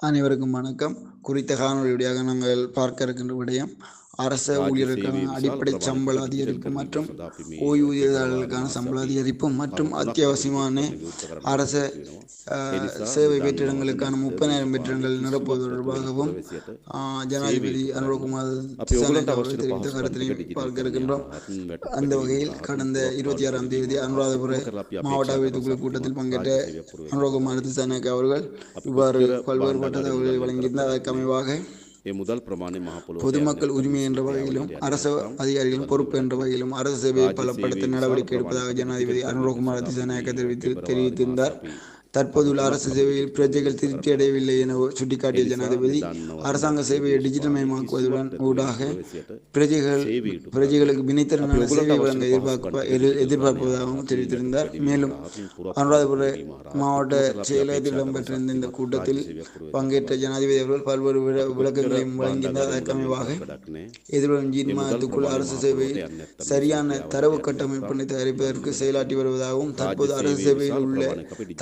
அனைவருக்கும் வணக்கம். குறித்த காணொலியுடையாக நாங்கள் பார்க்க இருக்கின்ற விடயம் அரச ஊழியர்களுக்கான அடிப்படை சம்பள அதிகரிப்பு மற்றும் ஓய்வூதியதாரர்களுக்கான சம்பள அதிகரிப்பு மற்றும் அத்தியாவசியமான அரச சேவை வெற்றிடங்களுக்கான முப்பதாயிரம் வெற்றிடங்கள் நிரப்புவது தொடர்பாகவும் ஜனாதிபதி அனுரகுமார் தெரிவித்த கருத்தினை பார்க்க இருக்கின்றோம் அந்த வகையில் கடந்த இருபத்தி ஆறாம் தேதி அனுராதபுர மாவட்ட அபிவிருத்தி குழு கூட்டத்தில் பங்கேற்ற அனுரகுமார் திசாநாயக்க அவர்கள் இவ்வாறு பல்வேறுபட்ட தகவல்களை வழங்கியிருந்தார். அதற்கு அமைவாக பொதுமக்கள் உரிமை என்ற வகையிலும் அரசு அதிகாரிகளும் பொறுப்பு என்ற வகையிலும் அரசு சேவையை பலப்படுத்த நடவடிக்கை எடுப்பதாக ஜனாதிபதி அனுரகுமார் திசாநாயக்க தெரிவித்து தெரிவித்திருந்தார். தற்போதுள்ள அரசு சேவையில் பிரஜைகள் திருப்தி அடையவில்லை என சுட்டிக்காட்டிய ஜனாதிபதி அரசாங்க சேவையை டிஜிட்டல் மயமாக்குவதுடன் ஊடாக பிரஜைகள் பிரஜைகளுக்கு வினைத்திறனான சேவை வழங்க எதிர்பார்ப்ப எதிர்பார்ப்பதாகவும் தெரிவித்திருந்தார். மேலும் அனுராதபுர மாவட்ட செயலகத்தில் இடம்பெற்றிருந்த இந்த கூட்டத்தில் பங்கேற்ற ஜனாதிபதி அவர்கள் பல்வேறு விளக்கங்களையும் வழங்கினார் அதற்கமைவாக எதிர்வரும் ஜீன் மாதத்துக்குள் அரசு சேவையில் சரியான தரவு கட்டமைப்பினை தயாரிப்பதற்கு செயலாற்றி வருவதாகவும் தற்போது அரசு சேவையில் உள்ள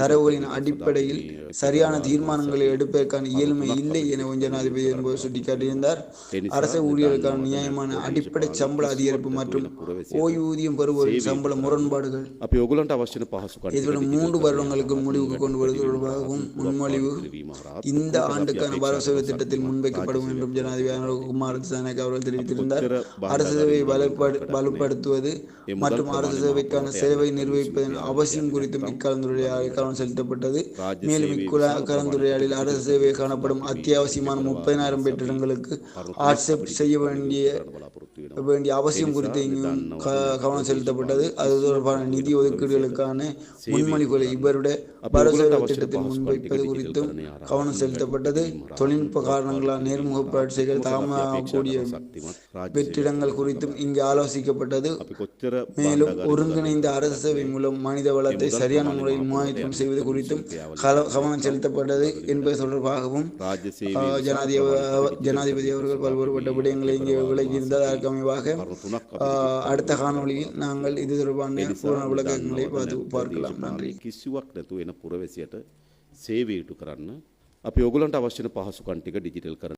தரவுகளின் விடயங்களின் அடிப்படையில் சரியான தீர்மானங்களை எடுப்பதற்கான இயல்மை இல்லை என ஜனாதிபதி என்பவர் சுட்டிக்காட்டியிருந்தார். அரசு ஊழியர்களுக்கான நியாயமான அடிப்படை சம்பள அதிகரிப்பு மற்றும் ஓய்வூதியம் பெறுவோரின் சம்பள முரண்பாடுகள். இதுவரை மூன்று வருடங்களுக்கு முடிவுக்கு கொண்டு வருவது தொடர்பாகவும் முன்மொழிவு இந்த ஆண்டுக்கான பாரசேவை திட்டத்தில் முன்வைக்கப்படும் என்றும் ஜனாதிபதி அனுகுமார் திசானக் அவர்கள் தெரிவித்திருந்தார். அரசு சேவையை வலுப்படுத்துவது மற்றும் அரசு சேவைக்கான சேவை நிர்வகிப்பதன் அவசியம் குறித்தும் இக்காலந்துடைய கவனம் செலுத்தப்படும் வழங்கப்பட்டது மேலும் கலந்துரையாடலில் அரசு சேவை காணப்படும் அத்தியாவசியமான முப்பதினாயிரம் பெற்றிடங்களுக்கு ஆட்செப்ட் செய்ய வேண்டிய வேண்டிய அவசியம் குறித்து இங்கும் கவனம் செலுத்தப்பட்டது. அது தொடர்பான நிதி ஒதுக்கீடுகளுக்கான முன்மொழிகளை இவருடைய பரோசா திட்டத்தில் முன்வைப்பது குறித்தும் கவனம் செலுத்தப்பட்டது. தொழில்நுட்ப காரணங்களால் நேர்முக பயிற்சிகள் தாமதமாகக்கூடிய வெற்றிடங்கள் குறித்தும் இங்கு ஆலோசிக்கப்பட்டது. மேலும் ஒருங்கிணைந்த அரசு சேவை மூலம் மனித வளத்தை சரியான முறையில் மானிட்டம் செய்வது குறித்து குறித்தும் கவனம் செலுத்தப்பட்டது என்பது தொடர்பாகவும் ஜனாதிபதி அவர்கள் பல்வேறுபட்ட விடயங்களை இங்கே விளக்கியிருந்தால் அதற்கு அமைவாக அடுத்த காணொலியில் நாங்கள் இது தொடர்பான பூரண விளக்கங்களை பார்த்து பார்க்கலாம். நன்றி. ಕಿಸಿವಾಕ್ನತು ಏನು ಪುರವೆಸಿಯಟ ಸೇವೆ ಇಟ್ಟು ಕರನ್ನ ಅಪಿ ಒಗುಲಂಟ ಅವಶ್ಯನ